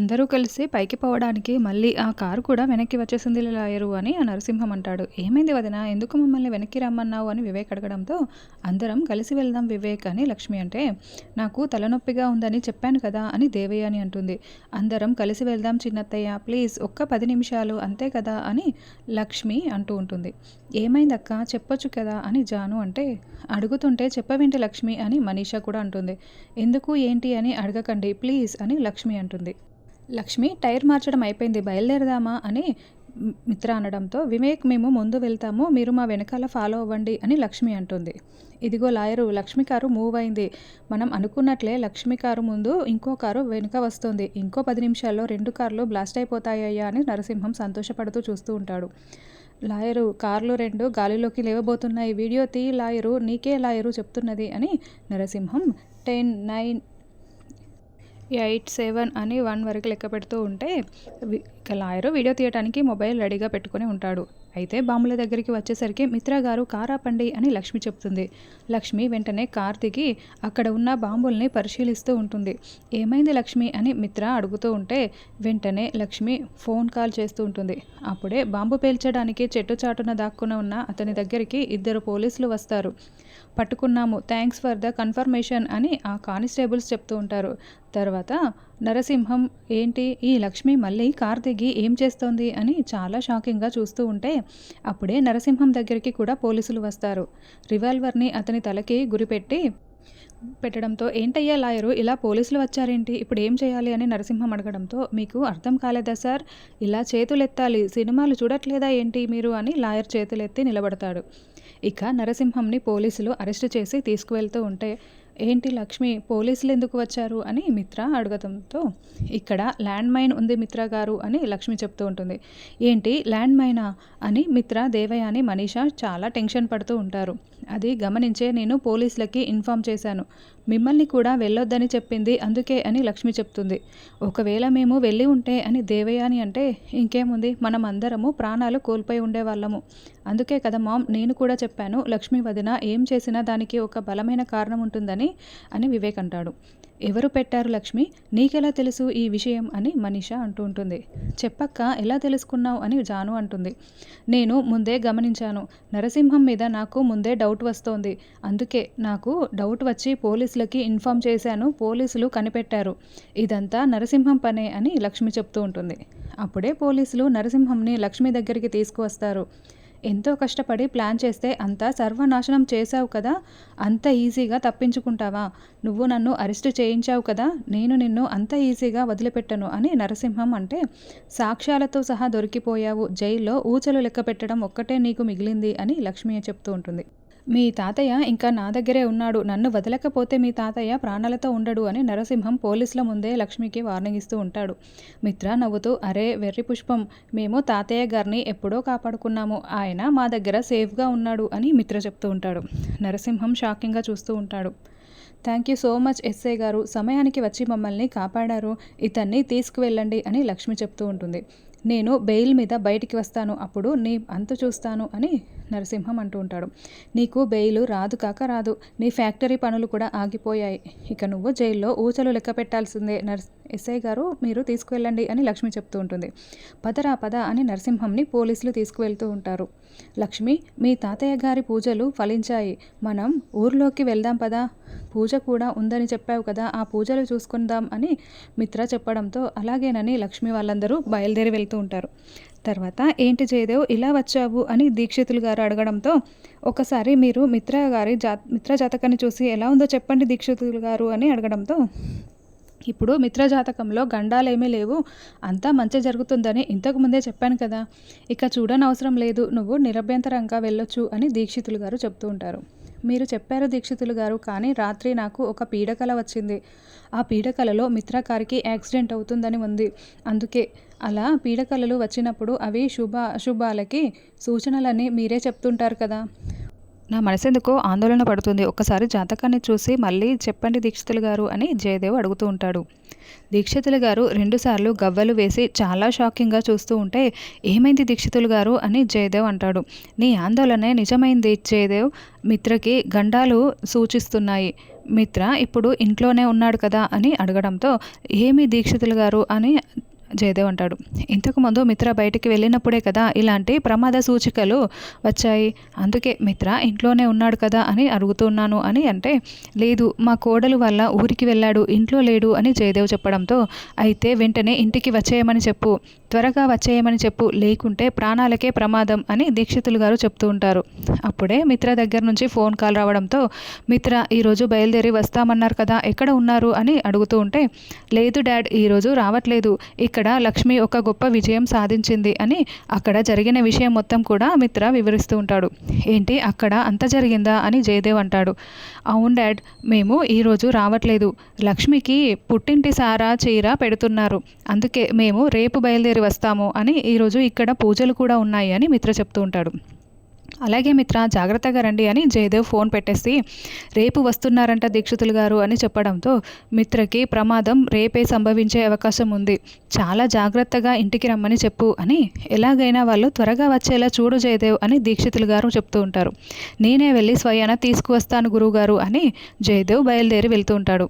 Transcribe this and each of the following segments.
అందరూ కలిసి పైకి పోవడానికి మళ్ళీ ఆ కారు కూడా వెనక్కి వచ్చేసింది లాయరు అని ఆ నరసింహం అంటాడు. ఏమైంది వదిన? ఎందుకు మమ్మల్ని వెనక్కి రమ్మన్నావు అని వివేక్ అడగడంతో అందరం కలిసి వెళ్దాం వివేక్ అని లక్ష్మి అంటే నాకు తలనొప్పిగా ఉందని చెప్పాను కదా అని దేవయ్య అని అంటుంది. అందరం కలిసి వెళ్దాం చిన్నత్తయ్య ప్లీజ్ ఒక్క పది నిమిషాలు అంతే కదా అని లక్ష్మి అంటూ ఉంటుంది. ఏమైందక్క? చెప్పొచ్చు కదా అని జాను అంటే అడుగుతుంటే చెప్పవేంటి లక్ష్మి అని మనీషా కూడా అంటుంది. ఎందుకు ఏంటి అని అడగకండి ప్లీజ్ అని లక్ష్మి అంటుంది. లక్ష్మి టైర్ మార్చడం అయిపోయింది బయలుదేరదామా అని మిత్ర అనడంతో వివేక్ మేము ముందు వెళ్తాము మీరు మా వెనకాల ఫాలో అవ్వండి అని లక్ష్మి అంటుంది. ఇదిగో లాయరు లక్ష్మి కారు మూవ్ అయింది. మనం అనుకున్నట్లే లక్ష్మి కారు ముందు ఇంకో కారు వెనుక వస్తుంది. ఇంకో పది నిమిషాల్లో రెండు కార్లు బ్లాస్ట్ అయిపోతాయ్యా అని నరసింహం సంతోషపడుతూ చూస్తూ ఉంటాడు. లాయరు కార్లు రెండు గాలిలోకి లేవబోతున్నాయి. వీడియో తీ లాయరు నీకే లాయరు చెప్తున్నది అని Narasimham ten nine eight seven అని వన్ వరకు లెక్క పెడుతూ ఉంటే వి- ఇక లాయరు వీడియో తీయటానికి మొబైల్ రెడీగా పెట్టుకుని ఉంటాడు. అయితే బాంబుల దగ్గరికి వచ్చేసరికి మిత్ర గారు కారాపండి అని లక్ష్మి చెప్తుంది. లక్ష్మి వెంటనే కార్ దిగి అక్కడ ఉన్న బాంబుల్ని పరిశీలిస్తూ ఉంటుంది. ఏమైంది లక్ష్మి అని మిత్ర అడుగుతూ ఉంటే వెంటనే లక్ష్మి ఫోన్ కాల్ చేస్తూ ఉంటుంది. అప్పుడే బాంబు పేల్చడానికి చెట్టు చాటున దాక్కున ఉన్న అతని దగ్గరికి ఇద్దరు పోలీసులు వస్తారు. పట్టుకున్నాము థ్యాంక్స్ ఫర్ ద కన్ఫర్మేషన్ అని ఆ కానిస్టేబుల్స్ చెప్తూ ఉంటారు. తర్వాత నరసింహం ఏంటి? ఈ లక్ష్మి మళ్ళీ కార్ దిగి ఏం చేస్తోంది? అని చాలా షాకింగ్గా చూస్తూ ఉంటే అప్పుడే నరసింహం దగ్గరికి కూడా పోలీసులు వస్తారు. రివాల్వర్ని అతని తలకి గురిపెట్టి పెట్టడంతో ఏంటయ్యా లాయరు ఇలా పోలీసులు వచ్చారేంటి? ఇప్పుడు ఏం చేయాలి? అని నరసింహం అడగడంతో మీకు అర్థం కాలేదా సార్? ఇలా చేతులెత్తాలి. సినిమాలు చూడట్లేదా ఏంటి మీరు? అని లాయర్ చేతులెత్తి నిలబడతాడు. ఇక నరసింహంని పోలీసులు అరెస్ట్ చేసి తీసుకువెళ్తూ ఉంటే ఏంటి లక్ష్మి పోలీసులు ఎందుకు వచ్చారు అని మిత్ర అడగడంతో ఇక్కడ ల్యాండ్ మైన్ ఉంది మిత్ర గారు అని లక్ష్మి చెప్తూ ఉంటుంది. ఏంటి ల్యాండ్ మైనా అని మిత్ర దేవయ్య అని మనీషా చాలా టెన్షన్ పడుతూ ఉంటారు. అది గమనించే నేను పోలీసులకి ఇన్ఫామ్ చేశాను. మిమ్మల్ని కూడా వెళ్ళొద్దని చెప్పింది అందుకే అని లక్ష్మి చెప్తుంది. ఒకవేళ మేము వెళ్ళి ఉంటే అని దేవయ్య అని అంటే ఇంకేముంది? మనం అందరము ప్రాణాలు కోల్పోయి ఉండేవాళ్ళము. అందుకే కదా మామ్ నేను కూడా చెప్పాను లక్ష్మి వదిన ఏం చేసినా దానికి ఒక బలమైన కారణం ఉంటుందని అని వివేక్ అంటాడు. ఎవరు పెట్టారు లక్ష్మి? నీకెలా తెలుసు ఈ విషయం అని మనీషా అంటూ ఉంటుంది. చెప్పక్క ఎలా తెలుసుకున్నావు అని జాను అంటుంది. నేను ముందే గమనించాను. నరసింహం మీద నాకు ముందే డౌట్ వస్తోంది. అందుకే నాకు డౌట్ వచ్చి పోలీసులకి ఇన్ఫామ్ చేశాను పోలీసులు కనిపెట్టారు. ఇదంతా నరసింహం పనే అని లక్ష్మి చెప్తూ ఉంటుంది. అప్పుడే పోలీసులు నరసింహంని లక్ష్మి దగ్గరికి తీసుకువస్తారు. ఎంతో కష్టపడి ప్లాన్ చేస్తే అంతా సర్వనాశనం చేశావు కదా? అంత ఈజీగా తప్పించుకుంటావా? నువ్వు నన్ను అరెస్ట్ చేయించావు కదా? నేను నిన్ను అంత ఈజీగా వదిలిపెట్టను అని నరసింహం అంటే సాక్ష్యాలతో సహా దొరికిపోయావు. జైల్లో ఊచలు లెక్క పెట్టడం ఒక్కటే నీకు మిగిలింది అని లక్ష్మి చెప్తూ ఉంటుంది. మీ తాతయ్య ఇంకా నా దగ్గరే ఉన్నాడు. నన్ను వదలకపోతే మీ తాతయ్య ప్రాణాలతో ఉండడు అని నరసింహం పోలీసుల ముందే లక్ష్మికి వార్నింగ్ ఇస్తూ ఉంటాడు. మిత్ర నవ్వుతూ అరే వెర్రి పుష్పం మేము తాతయ్య గారిని ఎప్పుడో కాపాడుకున్నాము. ఆయన మా దగ్గర సేఫ్గా ఉన్నాడు అని మిత్ర చెప్తూ ఉంటాడు. నరసింహం షాకింగ్గా చూస్తూ ఉంటాడు. Thank you so much SI గారు. సమయానికి వచ్చి మమ్మల్ని కాపాడారు. ఇతన్ని తీసుకువెళ్ళండి అని లక్ష్మి చెప్తూ ఉంటుంది. నేను బెయిల్ మీద బయటికి వస్తాను అప్పుడు నీ అంతు చూస్తాను అని నరసింహం అంటూ ఉంటాడు. నీకు బెయిల్ రాదు కాక రాదు. నీ ఫ్యాక్టరీ పనులు కూడా ఆగిపోయాయి. ఇక నువ్వు జైల్లో ఊచలు లెక్క పెట్టాల్సిందే నర్స్ ఎస్ఐ గారు మీరు తీసుకువెళ్ళండి అని లక్ష్మి చెప్తూ ఉంటుంది. పదరా పద అని నరసింహంని పోలీసులు తీసుకువెళ్తూ ఉంటారు. లక్ష్మి మీ తాతయ్య గారి పూజలు ఫలించాయి. మనం ఊర్లోకి వెళ్దాం పదా. పూజ కూడా ఉందని చెప్పావు కదా ఆ పూజలు చూసుకుందాం అని మిత్ర చెప్పడంతో అలాగేనని లక్ష్మి వాళ్ళందరూ బయలుదేరి వెళ్తూ ఉంటారు. తర్వాత ఏంటి జయదేవ్ ఇలా వచ్చావు అని దీక్షితులు గారు అడగడంతో ఒకసారి మీరు మిత్ర గారి జా మిత్ర జాతకాన్ని చూసి ఎలా ఉందో చెప్పండి దీక్షితులు గారు అని అడగడంతో ఇప్పుడు మిత్రజాతకంలో గండాలేమీ లేవు. అంతా మంచి జరుగుతుందని ఇంతకు ముందే చెప్పాను కదా. ఇక చూడనవసరం లేదు. నువ్వు నిరభ్యంతరంగా వెళ్ళొచ్చు అని దీక్షితులు గారు చెప్తూ ఉంటారు. మీరు చెప్పారు దీక్షితులు గారు కానీ రాత్రి నాకు ఒక పీడకల వచ్చింది. ఆ పీడకలలో మిత్రకారికి యాక్సిడెంట్ అవుతుందని ఉంది. అందుకే అలా పీడకలలు వచ్చినప్పుడు అవి శుభ అశుభాలకి సూచనలని మీరే చెప్తుంటారు కదా. నా మనసెందుకో ఆందోళన పడుతుంది. ఒక్కసారి జాతకాన్ని చూసి మళ్ళీ చెప్పండి దీక్షితులు గారు అని జయదేవ్ అడుగుతూ ఉంటాడు. దీక్షితులు గారు రెండుసార్లు గవ్వలు వేసి చాలా షాకింగ్గా చూస్తూ ఉంటే ఏమైంది దీక్షితులు గారు? అని జయదేవ్ అంటాడు. నీ ఆందోళనే నిజమైంది జయదేవ్. మిత్రకి గండాలు సూచిస్తున్నాయి. మిత్ర ఇప్పుడు ఇంట్లోనే ఉన్నాడు కదా? అని అడగడంతో ఏమి దీక్షితులు గారు? అని జయదేవ్ అంటాడు. ఇంతకుముందు మిత్ర బయటికి వెళ్ళినప్పుడే కదా ఇలాంటి ప్రమాద సూచికలు వచ్చాయి. అందుకే మిత్ర ఇంట్లోనే ఉన్నాడు కదా అని అడుగుతున్నాను అని అంటే లేదు మా కోడలు వల్ల ఊరికి వెళ్ళాడు ఇంట్లో లేడు అని జయదేవ్ చెప్పడంతో అయితే వెంటనే ఇంటికి వచ్చేయమని చెప్పు. త్వరగా వచ్చేయమని చెప్పు లేకుంటే ప్రాణాలకే ప్రమాదం అని దీక్షితులు గారు చెప్తూ ఉంటారు. అప్పుడే మిత్ర దగ్గర నుంచి ఫోన్ కాల్ రావడంతో మిత్ర ఈరోజు బయలుదేరి వస్తామన్నారు కదా ఎక్కడ ఉన్నారు అని అడుగుతూ ఉంటే లేదు డాడ్ ఈరోజు రావట్లేదు. ఇక్కడ లక్ష్మి ఒక గొప్ప విజయం సాధించింది అని అక్కడ జరిగిన విషయం మొత్తం కూడా మిత్ర వివరిస్తూ ఉంటాడు. ఏంటి అక్కడ అంత జరిగిందా అని జయదేవ్ అంటాడు. అవును డాడ్ మేము ఈరోజు రావట్లేదు. లక్ష్మికి పుట్టింటి సారా చీర పెడుతున్నారు. అందుకే మేము రేపు బయలుదేరి వస్తాము అని ఈరోజు ఇక్కడ పూజలు కూడా ఉన్నాయి అని మిత్ర చెప్తూ ఉంటాడు. అలాగే మిత్ర జాగ్రత్తగా రండి అని జయదేవ్ ఫోన్ పెట్టేసి రేపు వస్తున్నారంట దీక్షితులు గారు అని చెప్పడంతో మిత్రకి ప్రమాదం రేపే సంభవించే అవకాశం ఉంది. చాలా జాగ్రత్తగా ఇంటికి రమ్మని చెప్పు అని ఎలాగైనా వాళ్ళు త్వరగా వచ్చేలా చూడు జయదేవ్ అని దీక్షితులు గారు చెప్తూ ఉంటారు. నేనే వెళ్ళి స్వయాన తీసుకువస్తాను గురువుగారు అని జయదేవ్ బయలుదేరి వెళ్తూ ఉంటాడు.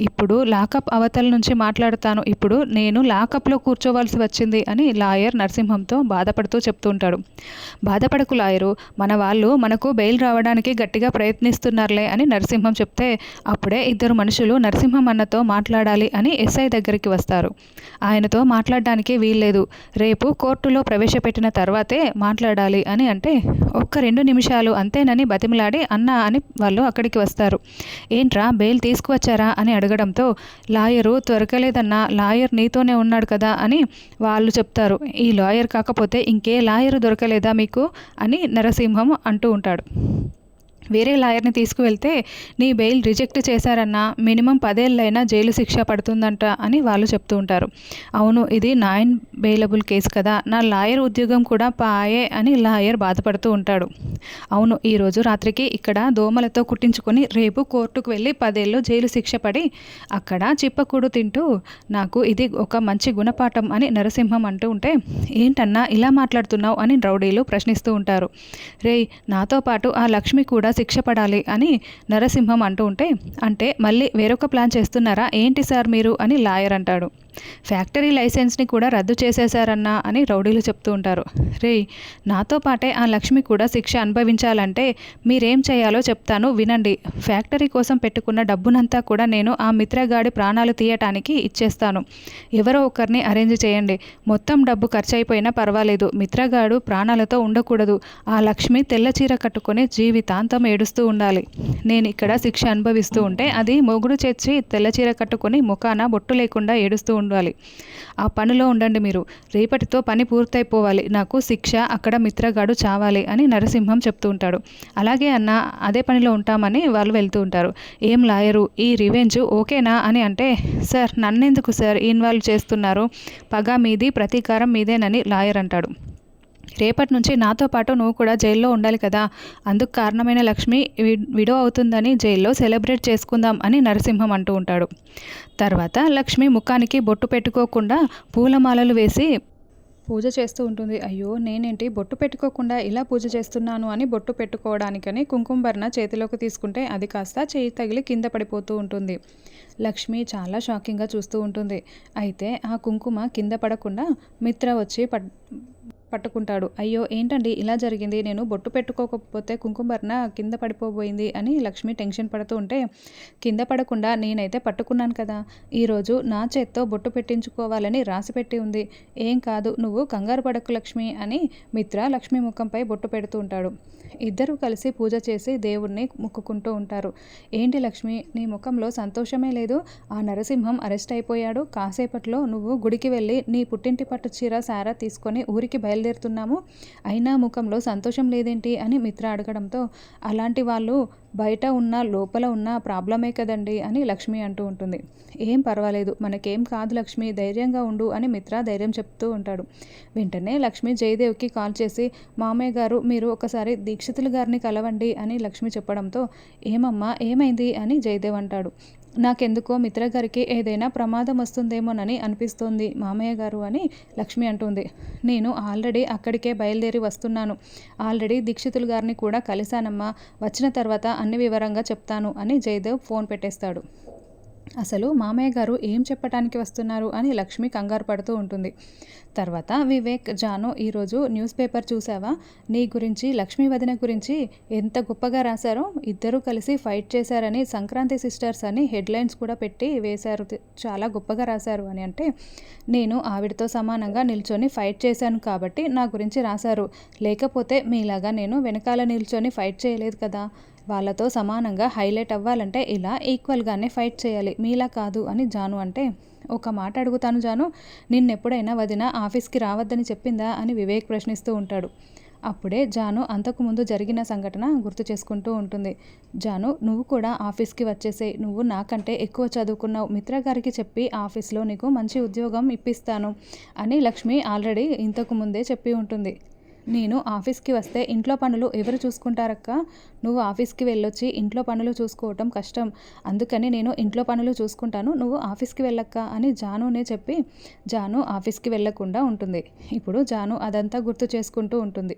ఇప్పుడు లాకప్ అవతల నుంచి మాట్లాడుతాను. ఇప్పుడు నేను లాకప్లో కూర్చోవలసి వచ్చింది అని లాయర్ నరసింహంతో బాధపడుతూ చెప్తూ ఉంటాడు. బాధపడకు లాయరు మన వాళ్ళు మనకు బెయిల్ రావడానికి గట్టిగా ప్రయత్నిస్తున్నారులే అని నరసింహం చెప్తే అప్పుడే ఇద్దరు మనుషులు నరసింహం అన్నతో మాట్లాడాలి అని ఎస్ఐ దగ్గరికి వస్తారు. ఆయనతో మాట్లాడడానికి వీల్లేదు. రేపు కోర్టులో ప్రవేశపెట్టిన తర్వాతే మాట్లాడాలి అని అంటే ఒక్క రెండు నిమిషాలు అంతేనని బతిమలాడి అన్న అని వాళ్ళు అక్కడికి వస్తారు. ఏంట్రా బెయిల్ తీసుకువచ్చారా అని అడగడంతో లాయరు దొరకలేదన్నా లాయర్ నీతోనే ఉన్నాడు కదా అని వాళ్ళు చెప్తారు. ఈ లాయర్ కాకపోతే ఇంకే లాయర్ దొరకలేదా మీకు? అని నరసింహ నరసింహం అంటూ ఉంటాడు. వేరే లాయర్ని తీసుకువెళ్తే నీ బెయిల్ రిజెక్ట్ చేశారన్నా మినిమం పదేళ్ళైనా జైలు శిక్ష పడుతుందంట అని వాళ్ళు చెప్తూ ఉంటారు. అవును ఇది నాన్ బెయిలబుల్ కేసు కదా నా లాయర్ ఉద్యోగం కూడా పాయే అని లాయర్ బాధపడుతూ ఉంటాడు. అవును ఈరోజు రాత్రికి ఇక్కడ దోమలతో కుట్టించుకొని రేపు కోర్టుకు వెళ్ళి పదేళ్ళు జైలు శిక్ష పడి అక్కడ చిప్పకూడు తింటూ నాకు ఇది ఒక మంచి గుణపాఠం అని నరసింహం అంటూ ఉంటే ఏంటన్నా ఇలా మాట్లాడుతున్నావు అని రౌడీలు ప్రశ్నిస్తూ ఉంటారు. రే నాతో పాటు ఆ లక్ష్మి కూడా శిక్ష పడాలి అని నరసింహం అంటూ ఉంటే అంటే మళ్ళీ వేరొక ప్లాన్ చేస్తున్నారా? ఏంటి సార్ మీరు? అని లాయర్ అంటాడు. ఫ్యాక్టరీ లైసెన్స్ని కూడా రద్దు చేసేశారన్నా అని రౌడీలు చెప్తూ ఉంటారు. రే నాతో పాటే ఆ లక్ష్మి కూడా శిక్ష అనుభవించాలంటే మీరేం చేయాలో చెప్తాను వినండి. ఫ్యాక్టరీ కోసం పెట్టుకున్న డబ్బునంతా కూడా నేను ఆ మిత్రగాడి ప్రాణాలు తీయటానికి ఇచ్చేస్తాను. ఎవరో ఒకరిని అరేంజ్ చేయండి. మొత్తం డబ్బు ఖర్చు అయిపోయినా పర్వాలేదు. మిత్రగాడు ప్రాణాలతో ఉండకూడదు. ఆ లక్ష్మి తెల్ల చీర కట్టుకొని జీవితాంతం ఏడుస్తూ ఉండాలి. నేను ఇక్కడ శిక్ష అనుభవిస్తూ ఉంటే అది మొగుడు చేర్చి తెల్ల చీర కట్టుకొని ముఖాన బొట్టు లేకుండా ఏడుస్తూ ఉండాలి. ఆ పనిలో ఉండండి మీరు. రేపటితో పని పూర్తయిపోవాలి. నాకు శిక్ష అక్కడ మిత్రగాడు చావాలి అని నరసింహం చెప్తూ ఉంటాడు. అలాగే అన్న అదే పనిలో ఉంటామని వాళ్ళు వెళ్తూ ఉంటారు. ఏం లాయరు? ఈ రివెంజ్ ఓకేనా అని అంటే సార్ నన్నెందుకు సార్? ఇన్వాల్వ్ చేస్తున్నారు. పగ మీది ప్రతీకారం మీదేనని లాయర్ అంటాడు. రేపటి నుంచి నాతో పాటు నువ్వు కూడా జైల్లో ఉండాలి కదా. అందుకు కారణమైన లక్ష్మి వి- విడో అవుతుందని జైల్లో సెలబ్రేట్ చేసుకుందాం అని నరసింహం అంటూ ఉంటాడు. తర్వాత లక్ష్మి ముఖానికి బొట్టు పెట్టుకోకుండా పూలమాలలు వేసి పూజ చేస్తూ ఉంటుంది. అయ్యో నేనేంటి? బొట్టు పెట్టుకోకుండా ఇలా పూజ చేస్తున్నాను అని బొట్టు పెట్టుకోవడానికని కుంకుమ చేతిలోకి తీసుకుంటే అది కాస్త చేయి తగిలి కింద పడిపోతూ ఉంటుంది. లక్ష్మి చాలా షాకింగ్గా చూస్తూ ఉంటుంది. అయితే ఆ కుంకుమ కింద పడకుండా మిత్ర వచ్చి పడ్ పట్టుకుంటాడు. అయ్యో ఏంటండి ఇలా జరిగింది? నేను బొట్టు పెట్టుకోకపోతే కుంకుమర్ణ కింద పడిపోబోయింది అని లక్ష్మి టెన్షన్ పడుతూ ఉంటే కింద పడకుండా నేనైతే పట్టుకున్నాను కదా. ఈరోజు నా చేత్తో బొట్టు పెట్టించుకోవాలని రాసిపెట్టి ఉంది. ఏం కాదు నువ్వు కంగారు పడకు లక్ష్మి అని మిత్ర లక్ష్మి ముఖంపై బొట్టు పెడుతూ ఉంటాడు. ఇద్దరూ కలిసి పూజ చేసి దేవుణ్ణి మొక్కుకుంటూ ఉంటారు. ఏంటి లక్ష్మి నీ ముఖంలో సంతోషమే లేదు? ఆ నరసింహం అరెస్ట్ అయిపోయాడు. కాసేపట్లో నువ్వు గుడికి వెళ్ళి నీ పుట్టింటి పట్టు చీర సారా తీసుకొని ఊరికి బయలు బయలుదేరుతున్నాము. అయినా ముఖంలో సంతోషం లేదేంటి అని మిత్ర అడగడంతో అలాంటి వాళ్ళు బయట ఉన్న లోపల ఉన్న ప్రాబ్లమే కదండి అని లక్ష్మి అంటూ ఉంటుంది. ఏం పర్వాలేదు మనకేం కాదు లక్ష్మి ధైర్యంగా ఉండు అని మిత్ర ధైర్యం చెప్తూ ఉంటాడు. వెంటనే లక్ష్మి జయదేవ్కి కాల్ చేసి మామయ్య గారు మీరు ఒకసారి దీక్షితులు గారిని కలవండి అని లక్ష్మి చెప్పడంతో ఏమమ్మా ఏమైంది అని జయదేవ్ అంటాడు. నాకెందుకో మిత్ర గారికి ఏదైనా ప్రమాదం వస్తుందేమోనని అనిపిస్తోంది. మామయ్య గారు అని లక్ష్మి అంటుంది. నేను ఆల్రెడీ అక్కడికే బయలుదేరి వస్తున్నాను. ఆల్రెడీ దీక్షితులు గారిని కూడా కలిశానమ్మా. వచ్చిన తర్వాత అన్ని వివరంగా చెప్తాను అని జయదేవ్ ఫోన్ పెట్టేస్తాడు. అసలు మామయ్య గారు ఏం చెప్పటానికి వస్తున్నారు అని లక్ష్మి కంగారు పడుతూ ఉంటుంది. తర్వాత వివేక్ జాను ఈరోజు న్యూస్ పేపర్ చూసావా నీ గురించి లక్ష్మీ వదిన గురించి ఎంత గొప్పగా రాశారో ఇద్దరూ కలిసి ఫైట్ చేశారని సంక్రాంతి సిస్టర్స్ అని హెడ్లైన్స్ కూడా పెట్టి వేశారు. చాలా గొప్పగా రాశారు అని అంటే నేను ఆవిడతో సమానంగా నిల్చొని ఫైట్ చేశాను కాబట్టి నా గురించి రాశారు. లేకపోతే మీలాగా నేను వెనకాల నిల్చొని ఫైట్ చేయలేదు కదా? వాళ్ళతో సమానంగా హైలైట్ అవ్వాలంటే ఇలా ఈక్వల్గానే ఫైట్ చేయాలి. మీలా కాదు అని జాను అంటే ఒక మాట అడుగుతాను జాను నిన్నెప్పుడైనా వదిన ఆఫీస్కి రావద్దని చెప్పిందా? అని వివేక్ ప్రశ్నిస్తూ ఉంటాడు. అప్పుడే జాను అంతకుముందు జరిగిన సంఘటన గుర్తు చేసుకుంటూ ఉంటుంది. జాను నువ్వు కూడా ఆఫీస్కి వచ్చేసే నువ్వు నాకంటే ఎక్కువ చదువుకున్నావు. మిత్ర గారికి చెప్పి ఆఫీస్లో నీకు మంచి ఉద్యోగం ఇప్పిస్తాను అని లక్ష్మి ఆల్రెడీ ఇంతకు ముందే చెప్పి ఉంటుంది. నేను ఆఫీస్కి వస్తే ఇంట్లో పనులు ఎవరు చూసుకుంటారక్క? నువ్వు ఆఫీస్కి వెళ్ళొచ్చి ఇంట్లో పనులు చూసుకోవటం కష్టం. అందుకని నేను ఇంట్లో పనులు చూసుకుంటాను నువ్వు ఆఫీస్కి వెళ్ళక్క అని జానునే చెప్పి జాను ఆఫీస్కి వెళ్ళకుండా ఉంటుంది. ఇప్పుడు జాను అదంతా గుర్తు చేసుకుంటూ ఉంటుంది.